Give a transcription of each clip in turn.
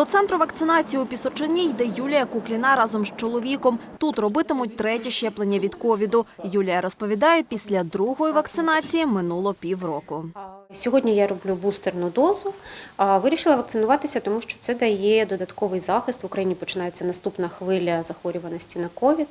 До центру вакцинації у Пісочині йде Юлія Кукліна разом з чоловіком. Тут робитимуть третє щеплення від ковіду. Юлія розповідає, після другої вакцинації минуло півроку. Сьогодні я роблю бустерну дозу. Вирішила вакцинуватися, тому що це дає додатковий захист. В Україні починається наступна хвиля захворюваності на ковід,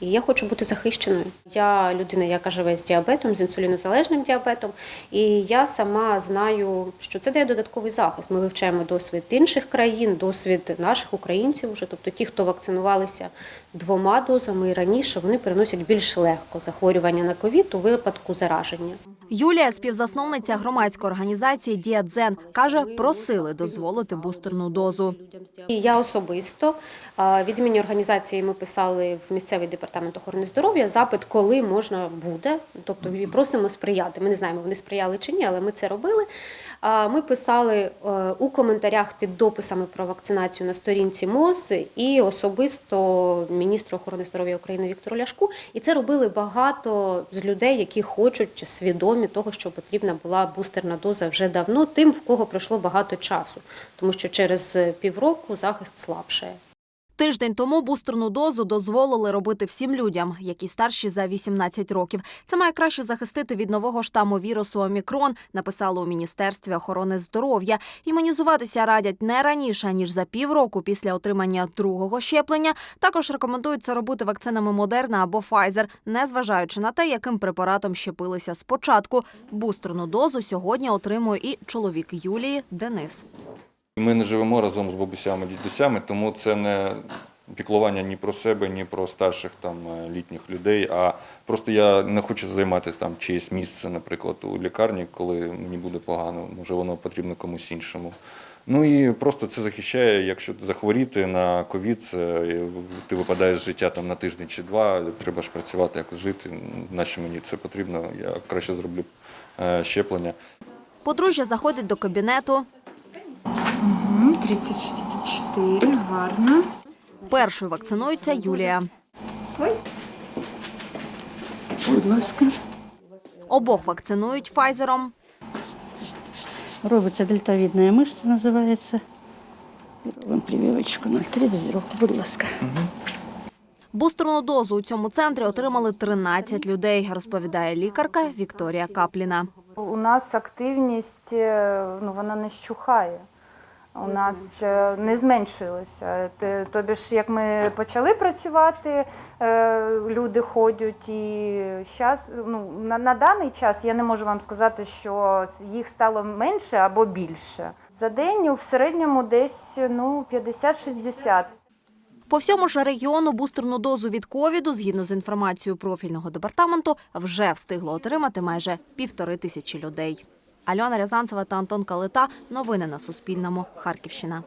і я хочу бути захищеною. Я людина, яка живе з діабетом, з інсулінозалежним діабетом, і я сама знаю, що це дає додатковий захист. Ми вивчаємо досвід інших країн, досвід наших українців. Уже тобто ті, хто вакцинувалися двома дозами і раніше, вони переносять більш легко захворювання на ковід у випадку зараження. Юлія, співзасновниця громадської організації «Діадзен», каже, просили дозволити бустерну дозу. Я особисто від імені організації ми писали в місцевий департамент охорони здоров'я запит, коли можна буде. Тобто просимо сприяти. Ми не знаємо, вони сприяли чи ні, але ми це робили. Ми писали е, у коментарях під дописами про вакцинацію на сторінці МОЗ і особисто міністру охорони здоров'я України Віктору Ляшку. І це робили багато з людей, які хочуть свідомі того, що потрібна була бустерна доза вже давно, тим, в кого пройшло багато часу, тому що через півроку захист слабшає. Тиждень тому бустерну дозу дозволили робити всім людям, які старші за 18 років. Це має краще захистити від нового штаму вірусу Омікрон, написали у Міністерстві охорони здоров'я. Імунізуватися радять не раніше, ніж за півроку після отримання другого щеплення. Також рекомендують це робити вакцинами Модерна або Pfizer, незважаючи на те, яким препаратом щепилися спочатку. Бустерну дозу сьогодні отримує і чоловік Юлії Денис. Ми не живемо разом з бабусями, дідусями, тому це не піклування ні про себе, ні про старших там е, літніх людей. А просто я не хочу займати там чиєсь місце, наприклад, у лікарні, коли мені буде погано. Може, воно потрібно комусь іншому. Ну і просто це захищає, якщо захворіти на ковід, ти випадаєш з життя там на тиждень чи два, треба ж працювати, якось жити. Наче мені це потрібно, я краще зроблю е, щеплення. Подружжя заходить до кабінету. Мгм, 36,4, гарно. Першою вакцинується Юлія. Будь ласка. Обох вакцинують Файзером. Робиться дельтовідна мишця, називається. Робимо прививочку 0,3 дозировку, будь ласка. Бустерну дозу у цьому центрі отримали 13 людей, розповідає лікарка Вікторія Капліна. У нас активність е, ну, вона не щухає. У нас е, не зменшилося. Тобі ж, як ми почали працювати, е, люди ходять, і зараз, ну, на, на даний час я не можу вам сказати, що їх стало менше або більше. За день в середньому десь ну, 50-60. По всьому ж регіону бустерну дозу від ковіду, згідно з інформацією профільного департаменту, вже встигло отримати майже півтори тисячі людей. Альона Рязанцева та Антон Калита. Новини на Суспільному. Харківщина.